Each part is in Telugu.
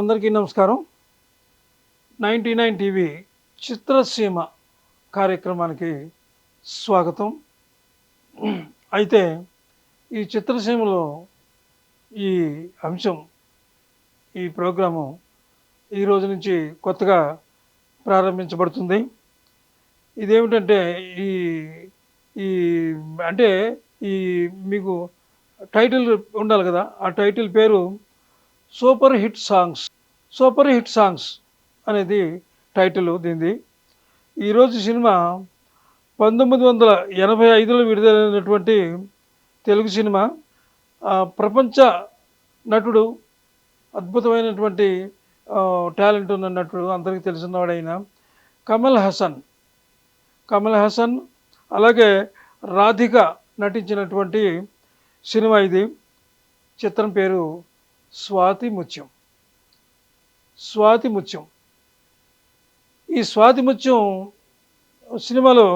అందరికీ నమస్కారం. నైంటీ నైన్ టీవీ చిత్రసీమ కార్యక్రమానికి స్వాగతం. అయితే ఈ చిత్రసీమలో ఈ అంశం ఈ ప్రోగ్రాము ఈ రోజు నుంచి కొత్తగా ప్రారంభించబడుతుంది. ఇదేమిటంటే ఈ ఈ అంటే ఈ మీకు టైటిల్ ఉండాలి కదా ఆ టైటిల్ పేరు super hit songs. Super hit songs అనేది టైటిల్ దీనిది. ఈరోజు సినిమా పంతొమ్మిది వందల ఎనభై ఐదులో విడుదలైనటువంటి తెలుగు సినిమా. ప్రపంచ నటుడు అద్భుతమైనటువంటి టాలెంట్ ఉన్న నటుడు అందరికీ తెలిసినవాడైన కమల్ హసన్. కమల్ హసన్ అలాగే రాధిక నటించినటువంటి సినిమా ఇది. చిత్రం పేరు స్వాతి ముత్యం. స్వాతి ముత్యం. ఈ స్వాతి ముత్యం సినిమాలో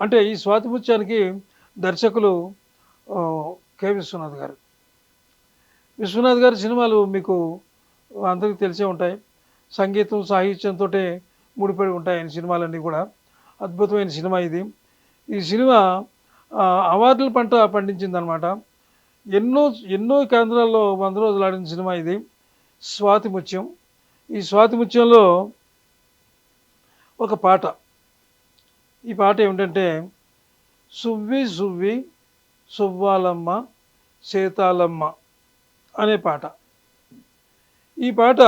అంటే ఈ స్వాతి ముత్యానికి దర్శకులు కె. విశ్వనాథ్ గారు. విశ్వనాథ్ గారి సినిమాలు మీకు అందరికీ తెలిసే ఉంటాయి. సంగీతం సాహిత్యంతో ముడిపడి ఉంటాయి ఆయన సినిమాలన్నీ కూడా. అద్భుతమైన సినిమా ఇది. ఈ సినిమా అవార్డుల పంట పండించిందనమాట ఎన్నో ఎన్నో కేంద్రాల్లో వంద రోజులు ఆడిన సినిమా ఇది. స్వాతి ముత్యం. ఈ స్వాతి ముత్యంలో ఒక పాట. ఈ పాట ఏమిటంటే సువ్వి సువ్వి సువ్వాలమ్మ సీతాలమ్మ అనే పాట. ఈ పాట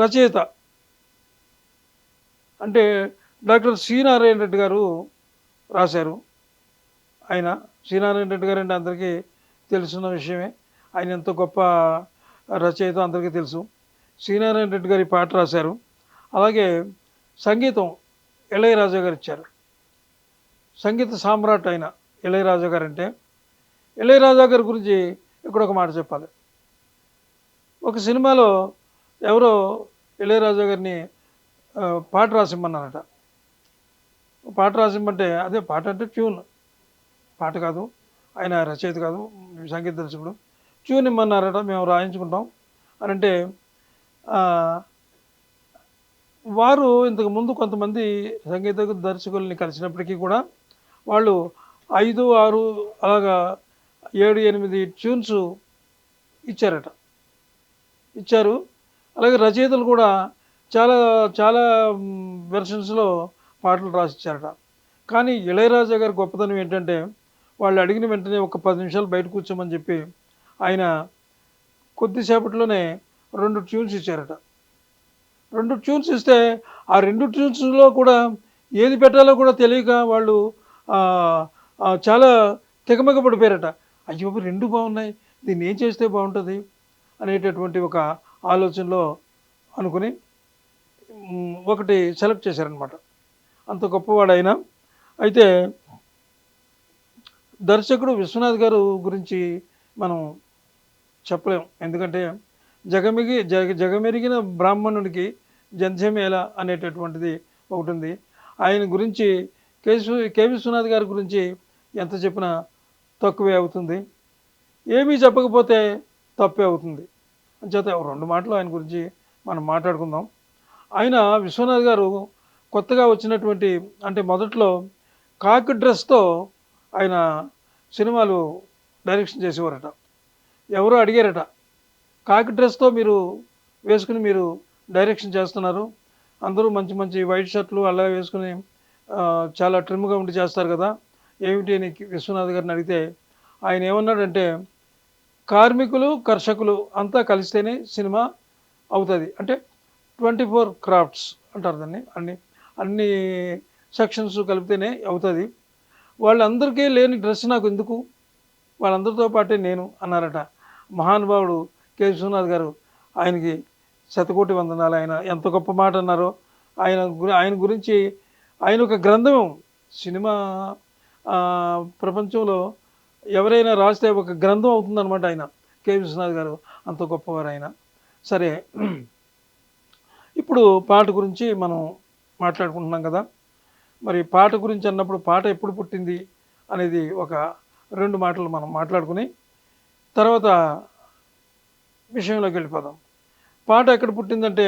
రచయిత అంటే డాక్టర్ శ్రీనారాయణ నారాయణ రెడ్డి గారు రాశారు. ఆయన శ్రీనారాయణ నారాయణ రెడ్డి గారు అంటే అందరికీ తెలుసున్న విషయమే. ఆయన ఎంతో గొప్ప రచయిత అందరికీ తెలుసు. శ్రీనారాయణ రెడ్డి గారి పాట రాశారు. అలాగే సంగీతం ఇళయరాజా గారు ఇచ్చారు. సంగీత సామ్రాట్ అయిన ఇళయరాజా గారు అంటే ఇళయరాజా గారి గురించి ఇక్కడ ఒక మాట చెప్పాలి. ఒక సినిమాలో ఎవరో ఇళయరాజా గారిని పాట రాసిమ్మన్నారట. పాట రాసిమ్మంటే అదే పాట అంటే ట్యూన్. పాట కాదు ఆయన రచయిత కాదు సంగీత దర్శకుడు ట్యూన్ ఇమ్మన్నారట మేము రాయించుకుంటాం. అని అంటే వారు ఇంతకు ముందు కొంతమంది సంగీత దర్శకుల్ని కలిసినప్పటికీ కూడా వాళ్ళు ఐదు ఆరు అలాగా ఏడు ఎనిమిది ట్యూన్స్ ఇచ్చారట. ఇచ్చారు. అలాగే రచయితలు కూడా చాలా చాలా వెర్షన్స్లో పాటలు రాసిచ్చారట. కానీ ఇళయరాజా గారి గొప్పతనం ఏంటంటే వాళ్ళు అడిగిన వెంటనే ఒక పది నిమిషాలు బయట కూర్చోమని చెప్పి ఆయన కొద్దిసేపట్లోనే రెండు ట్యూన్స్ ఇచ్చారట. రెండు ట్యూన్స్ ఇస్తే ఆ రెండు ట్యూన్స్లో కూడా ఏది పెట్టాలో కూడా తెలియక వాళ్ళు చాలా తెగమగ పడిపోయారట. అయ్యో రెండు బాగున్నాయి. దీన్ని ఏం చేస్తే బాగుంటుంది అనేటటువంటి ఒక ఆలోచనలో అనుకుని ఒకటి సెలెక్ట్ చేశారనమాట అంత గొప్పవాడు అయితే దర్శకుడు విశ్వనాథ్ గారు గురించి మనం చెప్పలేం. ఎందుకంటే జగమిగి జగ జగమెరిగిన బ్రాహ్మణుడికి జంధ్యమేళ అనేటటువంటిది ఒకటి ఉంది ఆయన గురించి కేసు కే. విశ్వనాథ్ గారి గురించి ఎంత చెప్పినా తక్కువే అవుతుంది. ఏమీ చెప్పకపోతే తప్పే అవుతుంది. అంచేత రెండు మాటలు ఆయన గురించి మనం మాట్లాడుకుందాం. ఆయన విశ్వనాథ్ గారు కొత్తగా వచ్చినటువంటి అంటే మొదట్లో కాకి డ్రెస్తో ఆయన సినిమాలు డైరెక్షన్ చేసేవారట. ఎవరో అడిగారట. కాకి డ్రెస్తో మీరు వేసుకుని మీరు డైరెక్షన్ చేస్తున్నారు. అందరూ మంచి మంచి వైట్ షర్ట్లు అలా వేసుకుని చాలా ట్రిమ్గా ఉండి చేస్తారు కదా. ఏమిటి అని విశ్వనాథ్ గారిని అడిగితే ఆయన ఏమన్నాడంటే కార్మికులు కర్షకులు అంతా కలిస్తేనే సినిమా అవుతుంది. అంటే ట్వంటీ ఫోర్ క్రాఫ్ట్స్ అంటారు దాన్ని అన్ని అన్ని సెక్షన్స్ కలిపితేనే అవుతుంది. వాళ్ళందరికీ లేని డ్రెస్ నాకు ఎందుకు? వాళ్ళందరితో పాటే నేను అన్నారట. మహానుభావుడు కె. విశ్వనాథ్ గారు ఆయనకి శతకోటి వందనాలు. ఆయన ఎంత గొప్ప మాట అన్నారో ఆయన ఆయన గురించి ఆయన ఒక గ్రంథం సినిమా ప్రపంచంలో ఎవరైనా రాస్తే ఒక గ్రంథం అవుతుందన్నమాట ఆయన కె. విశ్వనాథ్ గారు. అంత గొప్పవారు ఆయన. సరే ఇప్పుడు పాట గురించి మనం మాట్లాడుకుంటున్నాం కదా. మరి పాట గురించి అన్నప్పుడు పాట ఎప్పుడు పుట్టింది అనేది ఒక రెండు మాటలు మనం మాట్లాడుకుని తర్వాత విషయంలోకి వెళ్ళిపోదాం. పాట ఎక్కడ పుట్టిందంటే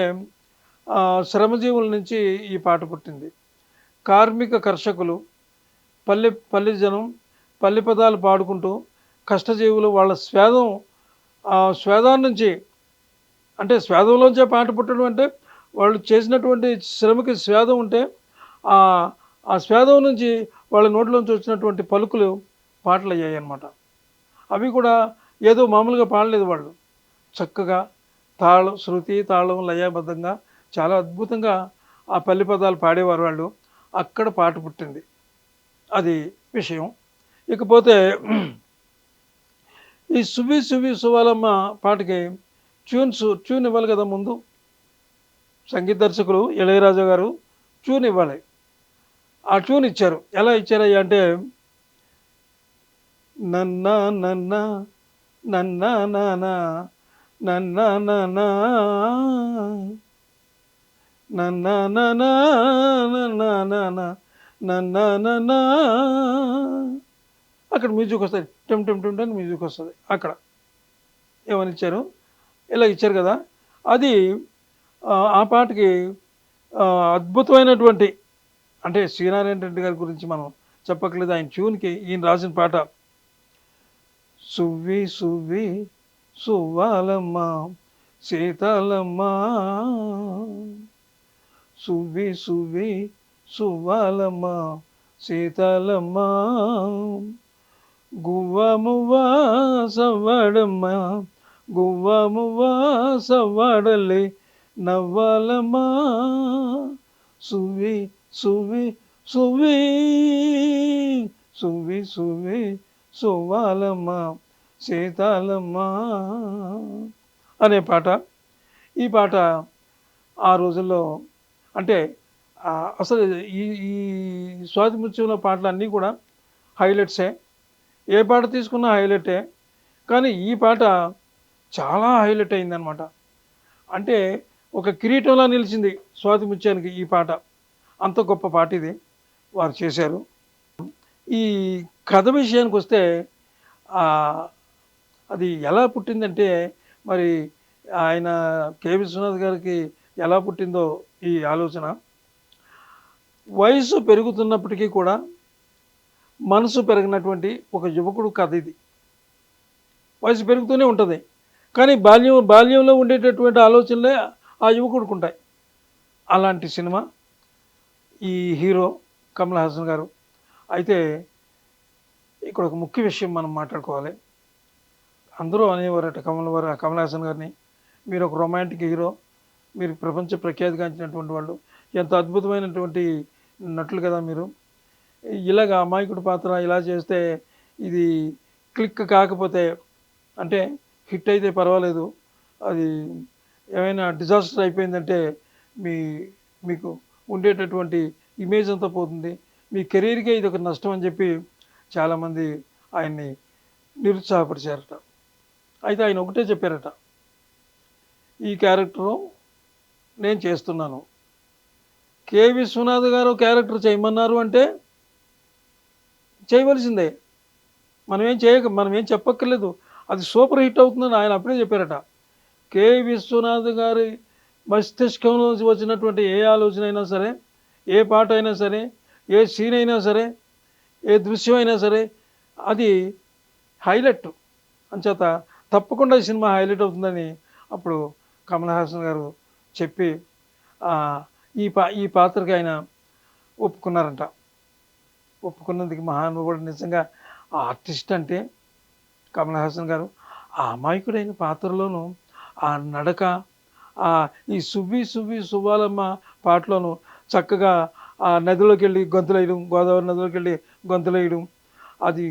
శ్రమజీవుల నుంచి ఈ పాట పుట్టింది. కార్మిక కర్షకులు పల్లె పల్లె జనం పల్లె పదాలు పాడుకుంటూ కష్టజీవులు వాళ్ళ స్వేదం ఆ స్వేదాన్ని నుంచి అంటే స్వేదంలోంచే పాట పుట్టడం అంటే వాళ్ళు చేసినటువంటి శ్రమకి స్వేదం ఉంటే ఆ ఆ స్వేదం నుంచి వాళ్ళ నోట్లోంచి వచ్చినటువంటి పలుకులు పాటలు అయ్యాయి అన్నమాట అవి కూడా ఏదో మామూలుగా పాడలేదు వాళ్ళు. చక్కగా తాళం శృతి తాళం లయబద్ధంగా చాలా అద్భుతంగా ఆ పల్లె పదాలు పాడేవారు వాళ్ళు. అక్కడ పాట పుట్టింది. అది విషయం. ఇకపోతే ఈ సువి సువి సువాలమ్మ పాటకి ట్యూన్స్ ట్యూన్ ఇవ్వాలి కదా ముందు. సంగీత దర్శకులు ఇళయరాజా గారు ట్యూన్ ఇవ్వాలి. ఆ ట్యూన్ ఇచ్చారు. ఎలా ఇచ్చారయ్యా అంటే నన్న నన్న నన్న నాన నన్న నానా నన్న నానా నన్న నానా నన్న నానా అక్కడ మ్యూజిక్ వస్తుంది. టెమ్ టెమ్ టెమ్ అని మ్యూజిక్ వస్తుంది. అక్కడ. ఏమని ఇచ్చారు? ఇలా ఇచ్చారు కదా. అది ఆ, పాటకి అద్భుతమైనటువంటి అంటే శ్రీనారాయణ రెడ్డి గారి గురించి మనం చెప్పట్లేదు ఆయన ట్యూన్కి ఈయన రాసిన పాట సువ్వి సువ్వి సువ్వాలమ్మ సీతాలమ్మ సువ్వి సువ్వి సువ్వాలమ్మ సీతాలమ్మ గువ్వమువ్వా సవ్వాడమ్మ గువ్వమువ్వా సవ్వాడలే నవ్వాలమ్మా. సువి సువి సువి సువి సువి సువ్వాలమ్మ సీతాలమ్మ అనే పాట. ఈ పాట ఆ రోజుల్లో అంటే అసలు ఈ ఈ స్వాతి ముత్యంలో పాటలు అన్నీ కూడా హైలైట్సే. ఏ పాట తీసుకున్నా హైలైటే. కానీ ఈ పాట చాలా హైలైట్ అయిందనమాట అంటే ఒక కిరీటంలా నిలిచింది స్వాతి ముత్యానికి ఈ పాట. అంత గొప్ప పాట ఇది. వారు చేశారు. ఈ కథ విషయానికి వస్తే అది ఎలా పుట్టిందంటే మరి ఆయన కె. విశ్వనాథ్ గారికి ఎలా పుట్టిందో ఈ ఆలోచన. వయసు పెరుగుతున్నప్పటికీ కూడా మనసు పెరిగినటువంటి ఒక యువకుడు కథ ఇది. వయసు పెరుగుతూనే ఉంటుంది. కానీ బాల్యం బాల్యంలో ఉండేటటువంటి ఆలోచనలే ఆ యువకుడికి ఉంటాయి. అలాంటి సినిమా ఈ హీరో కమల్ హాసన్ గారు అయితే ఇక్కడ ఒక ముఖ్య విషయం మనం మాట్లాడుకోవాలి. అందరూ అనేవారట కమల్ వారు కమల్ హాసన్ గారిని. మీరు ఒక రొమాంటిక్ హీరో మీరు ప్రపంచ ప్రఖ్యాతిగాంచినటువంటి వాళ్ళు ఎంత అద్భుతమైనటువంటి నటులు కదా మీరు. ఇలాగ అమాయకుడి పాత్ర ఇలా చేస్తే ఇది క్లిక్ కాకపోతే అంటే హిట్ అయితే పర్వాలేదు. అది ఏమైనా డిజాస్టర్ అయిపోయిందంటే మీ మీకు ఉండేటటువంటి ఇమేజ్ అంతా పోతుంది. మీ కెరీర్కే ఇది ఒక నష్టం అని చెప్పి చాలామంది ఆయన్ని నిరుత్సాహపరిచారట. అయితే ఆయన ఒకటే చెప్పారట ఈ క్యారెక్టరు నేను చేస్తున్నాను. కే. విశ్వనాథ్ గారు క్యారెక్టర్ చేయమన్నారు అంటే చేయవలసిందే. మనం ఏం చేయక మనం ఏం చెప్పక్కర్లేదు. అది సూపర్ హిట్ అవుతుందని ఆయన అప్పుడే చెప్పారట. కే. విశ్వనాథ్ గారి మస్తిష్కంలోంచి వచ్చినటువంటి ఏ ఆలోచన అయినా సరే ఏ పాట అయినా సరే ఏ సీన్ అయినా సరే ఏ దృశ్యం అయినా సరే అది హైలైట్ అంచేత తప్పకుండా ఈ సినిమా హైలైట్ అవుతుందని అప్పుడు కమల్ హాసన్ గారు చెప్పి ఈ పా ఈ పాత్రకి ఆయన ఒప్పుకున్నారంట. ఒప్పుకున్నందుకు మహానుభావుడు నిజంగా ఆ ఆర్టిస్ట్ అంటే కమల్ హాసన్ గారు ఆ అమాయకుడైన పాత్రలోనూ ఆ నడక ఆ ఈ సువ్వి సువ్వి సువ్వాలమ్మ పాటలోనూ చక్కగా ఆ నదిలోకి వెళ్ళి గొంతులేయడం గోదావరి నదిలోకి వెళ్ళి గొంతులేయడం అది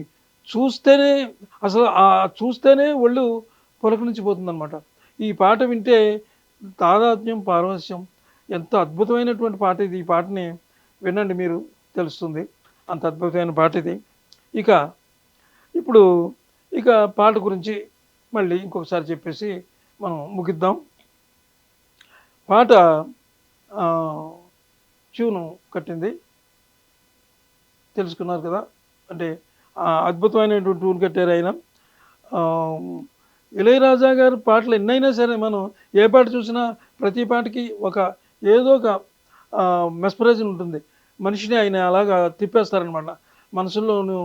చూస్తేనే అసలు ఆ చూస్తేనే ఒళ్ళు పులకరించిపోతుందన్నమాట. ఈ పాట వింటే తాదాత్మ్యం పారవస్యం ఎంత అద్భుతమైనటువంటి పాట ఇది. ఈ పాటని వినండి మీరు తెలుస్తుంది. అంత అద్భుతమైన పాట ఇది. ఇక ఇప్పుడు ఇక పాట గురించి మళ్ళీ ఇంకొకసారి చెప్పేసి మనం ముగిద్దాం. పాట క్యూను ట్యూను కట్టింది. తెలుసుకున్నారు కదా. అంటే అద్భుతమైనటువంటి టూన్ కట్టారు ఆయన. ఇళయరాజా గారి పాటలు ఎన్నైనా సరే మనం ఏ పాట చూసినా ప్రతి పాటకి ఒక ఏదో ఒక మెస్పరైజన్ ఉంటుంది. మనిషిని ఆయన అలాగా తిప్పేస్తారనమాట. మనసుల్లోను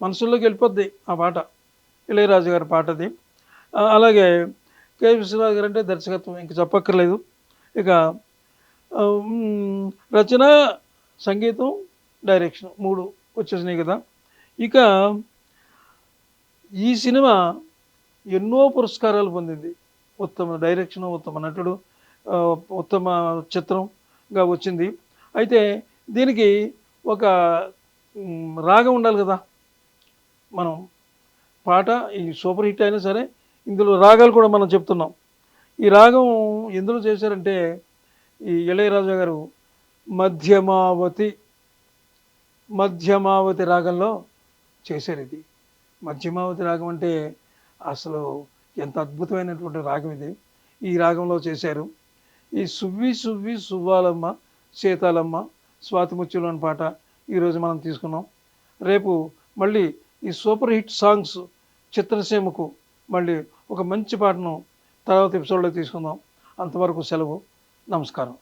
మనసుల్లోకి వెళ్ళిపోద్ది ఆ పాట. ఇళయరాజు గారి పాట అది. అలాగే కె. విశ్వనాథ్ గారు అంటే దర్శకత్వం ఇంక చెప్పక్కర్లేదు. ఇక రచన సంగీతం డైరెక్షన్ మూడు వచ్చేసినాయి కదా. ఇక ఈ సినిమా ఎన్నో పురస్కారాలు పొందింది. ఉత్తమ డైరెక్షన్ ఉత్తమ నటుడు ఉత్తమ చిత్రంగా వచ్చింది. అయితే దీనికి ఒక రాగం ఉండాలి కదా. మనం పాట ఈ సూపర్ హిట్ అయినా సరే ఇందులో రాగాలు కూడా మనం చెప్తున్నాం. ఈ రాగం ఎందులో చేశారంటే ఈ ఇళయరాజా గారు మధ్యమావతి మధ్యమావతి రాగంలో చేశారు ఇది. మధ్యమావతి రాగం అంటే అసలు ఎంత అద్భుతమైనటువంటి రాగం ఇది. ఈ రాగంలో చేశారు. ఈ సువ్వి సువ్వి సువ్వాలమ్మ సీతాలమ్మ స్వాతి అని పాట ఈరోజు మనం తీసుకున్నాం. రేపు మళ్ళీ ఈ సూపర్ హిట్ సాంగ్స్ చిత్రసీమకు మళ్ళీ ఒక మంచి పాటను తర్వాత ఎపిసోడ్లో తీసుకుందాం. అంతవరకు సెలవు. నమస్కారం.